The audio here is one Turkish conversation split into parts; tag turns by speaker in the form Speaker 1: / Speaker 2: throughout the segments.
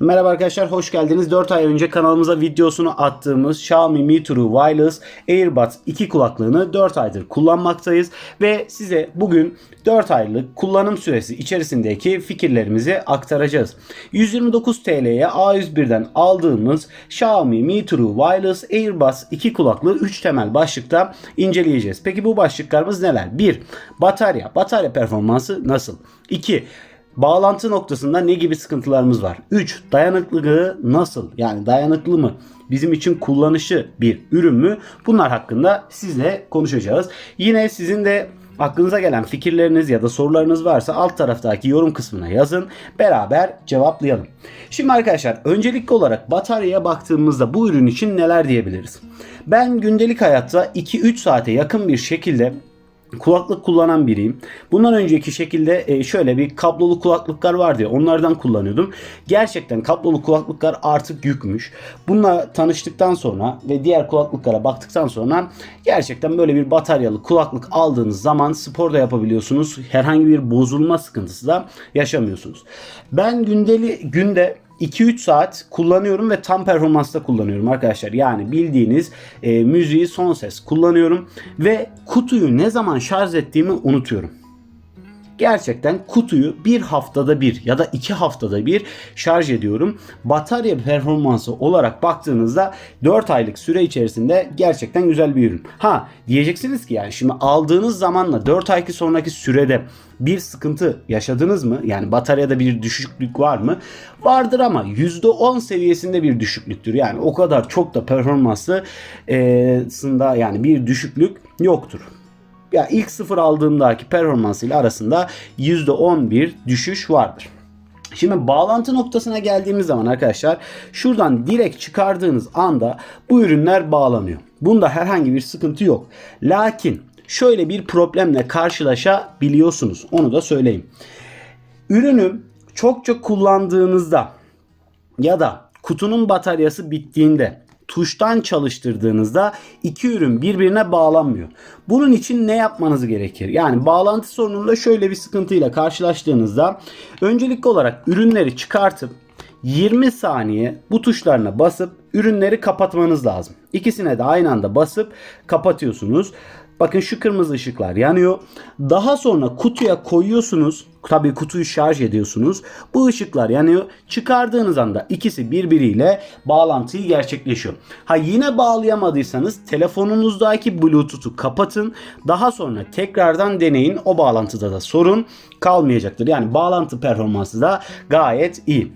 Speaker 1: Merhaba arkadaşlar hoş geldiniz. 4 ay önce kanalımıza videosunu attığımız Xiaomi Mi True Wireless AirBuds 2 kulaklığını 4 aydır kullanmaktayız. Ve size bugün 4 aylık kullanım süresi içerisindeki fikirlerimizi aktaracağız. 129 TL'ye A101'den aldığımız Xiaomi Mi True Wireless AirBuds 2 kulaklığı 3 temel başlıkta inceleyeceğiz. Peki bu başlıklarımız neler? 1. Batarya. Batarya performansı nasıl? 2. Bağlantı noktasında ne gibi sıkıntılarımız var? 3. Dayanıklılığı nasıl? Yani dayanıklı mı? Bizim için kullanışı bir ürün mü? Bunlar hakkında sizle konuşacağız. Yine sizin de aklınıza gelen fikirleriniz ya da sorularınız varsa alt taraftaki yorum kısmına yazın. Beraber cevaplayalım. Şimdi arkadaşlar öncelikli olarak bataryaya baktığımızda bu ürün için neler diyebiliriz? Ben gündelik hayatta 2-3 saate yakın bir şekilde kulaklık kullanan biriyim. Bundan önceki şekilde e, şöyle bir kablolu kulaklıklar vardı ya onlardan kullanıyordum. Gerçekten kablolu kulaklıklar artık yükmüş. Bununla tanıştıktan sonra ve diğer kulaklıklara baktıktan sonra gerçekten böyle bir bataryalı kulaklık aldığınız zaman spor da yapabiliyorsunuz. Herhangi bir bozulma sıkıntısı da yaşamıyorsunuz. Ben gündeli günde 2-3 saat kullanıyorum ve tam performansta kullanıyorum arkadaşlar. Yani bildiğiniz e, müziği son ses kullanıyorum ve kutuyu ne zaman şarj ettiğimi unutuyorum. Gerçekten kutuyu bir haftada bir ya da iki haftada bir şarj ediyorum. Batarya performansı olarak baktığınızda 4 aylık süre içerisinde gerçekten güzel bir ürün. Ha diyeceksiniz ki yani şimdi aldığınız zamanla 4 ayki sonraki sürede bir sıkıntı yaşadınız mı? Yani bataryada bir düşüklük var mı? Vardır ama %10 seviyesinde bir düşüklüktür. Yani o kadar çok da performansı e, sında yani bir düşüklük yoktur ya ilk sıfır aldığımdaki performansıyla arasında %10 bir düşüş vardır. Şimdi bağlantı noktasına geldiğimiz zaman arkadaşlar şuradan direkt çıkardığınız anda bu ürünler bağlanıyor. Bunda herhangi bir sıkıntı yok. Lakin şöyle bir problemle karşılaşabiliyorsunuz. Onu da söyleyeyim. Ürünü çokça kullandığınızda ya da kutunun bataryası bittiğinde tuştan çalıştırdığınızda iki ürün birbirine bağlanmıyor. Bunun için ne yapmanız gerekir? Yani bağlantı sorununda şöyle bir sıkıntıyla karşılaştığınızda öncelikli olarak ürünleri çıkartıp 20 saniye bu tuşlarına basıp ürünleri kapatmanız lazım. İkisine de aynı anda basıp kapatıyorsunuz. Bakın şu kırmızı ışıklar yanıyor. Daha sonra kutuya koyuyorsunuz. Tabii kutuyu şarj ediyorsunuz. Bu ışıklar yanıyor. Çıkardığınız anda ikisi birbiriyle bağlantıyı gerçekleşiyor. Ha yine bağlayamadıysanız telefonunuzdaki Bluetooth'u kapatın. Daha sonra tekrardan deneyin. O bağlantıda da sorun kalmayacaktır. Yani bağlantı performansı da gayet iyi.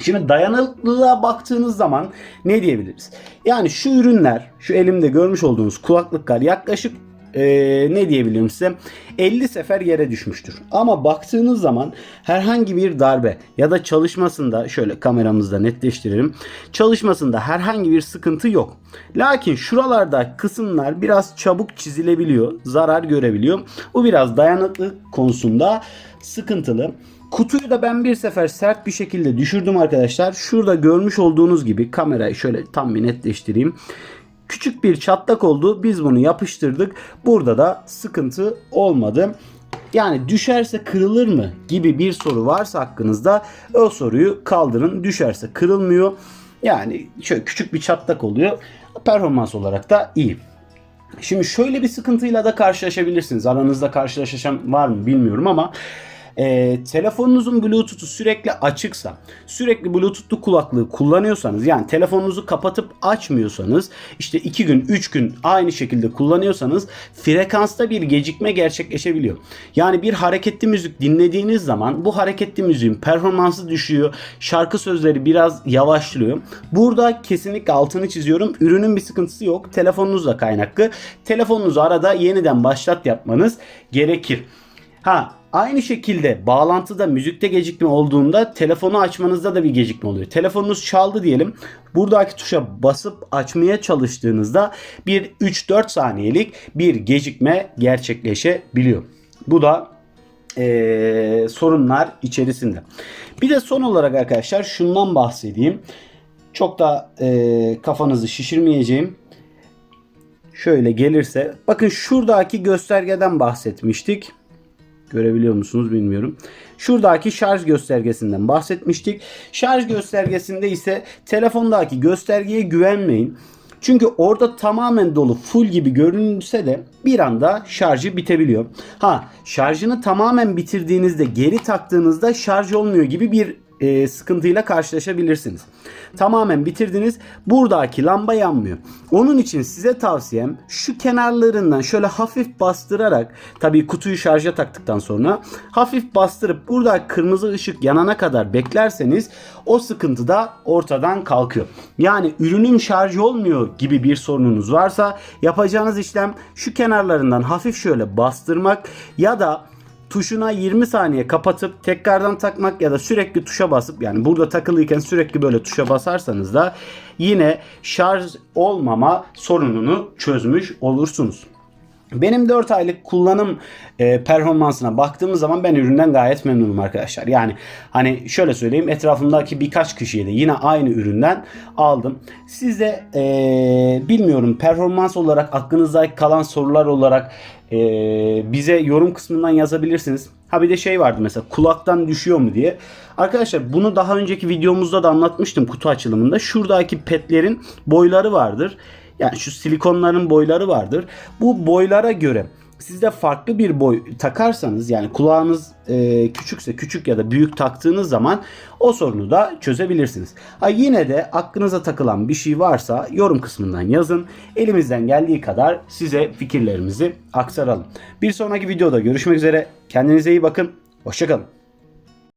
Speaker 1: Şimdi dayanıklılığa baktığınız zaman ne diyebiliriz? Yani şu ürünler, şu elimde görmüş olduğunuz kulaklıklar yaklaşık ee, ne diyebilirim size 50 sefer yere düşmüştür. Ama baktığınız zaman herhangi bir darbe ya da çalışmasında şöyle kameramızda netleştirelim. Çalışmasında herhangi bir sıkıntı yok. Lakin şuralarda kısımlar biraz çabuk çizilebiliyor, zarar görebiliyor. Bu biraz dayanıklı konusunda sıkıntılı. Kutuyu da ben bir sefer sert bir şekilde düşürdüm arkadaşlar. Şurada görmüş olduğunuz gibi kamerayı şöyle tam bir netleştireyim. Küçük bir çatlak oldu. Biz bunu yapıştırdık. Burada da sıkıntı olmadı. Yani düşerse kırılır mı gibi bir soru varsa hakkınızda o soruyu kaldırın. Düşerse kırılmıyor. Yani şöyle küçük bir çatlak oluyor. Performans olarak da iyi. Şimdi şöyle bir sıkıntıyla da karşılaşabilirsiniz. Aranızda karşılaşan var mı bilmiyorum ama e, telefonunuzun Bluetooth'u sürekli açıksa, sürekli Bluetooth'lu kulaklığı kullanıyorsanız yani telefonunuzu kapatıp açmıyorsanız işte 2 gün 3 gün aynı şekilde kullanıyorsanız frekansta bir gecikme gerçekleşebiliyor. Yani bir hareketli müzik dinlediğiniz zaman bu hareketli müziğin performansı düşüyor. Şarkı sözleri biraz yavaşlıyor. Burada kesinlikle altını çiziyorum. Ürünün bir sıkıntısı yok. Telefonunuzla kaynaklı. Telefonunuzu arada yeniden başlat yapmanız gerekir. Ha Aynı şekilde bağlantıda müzikte gecikme olduğunda telefonu açmanızda da bir gecikme oluyor. Telefonunuz çaldı diyelim. Buradaki tuşa basıp açmaya çalıştığınızda bir 3-4 saniyelik bir gecikme gerçekleşebiliyor. Bu da ee, sorunlar içerisinde. Bir de son olarak arkadaşlar şundan bahsedeyim. Çok da e, kafanızı şişirmeyeceğim. Şöyle gelirse bakın şuradaki göstergeden bahsetmiştik. Görebiliyor musunuz bilmiyorum. Şuradaki şarj göstergesinden bahsetmiştik. Şarj göstergesinde ise telefondaki göstergeye güvenmeyin. Çünkü orada tamamen dolu full gibi görünse de bir anda şarjı bitebiliyor. Ha şarjını tamamen bitirdiğinizde geri taktığınızda şarj olmuyor gibi bir e, sıkıntıyla karşılaşabilirsiniz. Tamamen bitirdiniz buradaki lamba yanmıyor. Onun için size tavsiyem şu kenarlarından şöyle hafif bastırarak tabii kutuyu şarja taktıktan sonra hafif bastırıp burada kırmızı ışık yanana kadar beklerseniz o sıkıntı da ortadan kalkıyor. Yani ürünüm şarj olmuyor gibi bir sorununuz varsa yapacağınız işlem şu kenarlarından hafif şöyle bastırmak ya da tuşuna 20 saniye kapatıp tekrardan takmak ya da sürekli tuşa basıp yani burada takılıyken sürekli böyle tuşa basarsanız da yine şarj olmama sorununu çözmüş olursunuz. Benim 4 aylık kullanım e, performansına baktığımız zaman ben üründen gayet memnunum arkadaşlar. Yani hani şöyle söyleyeyim etrafımdaki birkaç kişiye de yine aynı üründen aldım. Siz de e, bilmiyorum performans olarak aklınızda kalan sorular olarak e, bize yorum kısmından yazabilirsiniz. Ha bir de şey vardı mesela kulaktan düşüyor mu diye. Arkadaşlar bunu daha önceki videomuzda da anlatmıştım kutu açılımında. Şuradaki petlerin boyları vardır. Yani şu silikonların boyları vardır. Bu boylara göre siz de farklı bir boy takarsanız yani kulağınız e, küçükse küçük ya da büyük taktığınız zaman o sorunu da çözebilirsiniz. Ha yine de aklınıza takılan bir şey varsa yorum kısmından yazın. Elimizden geldiği kadar size fikirlerimizi aktaralım. Bir sonraki videoda görüşmek üzere. Kendinize iyi bakın. Hoşçakalın.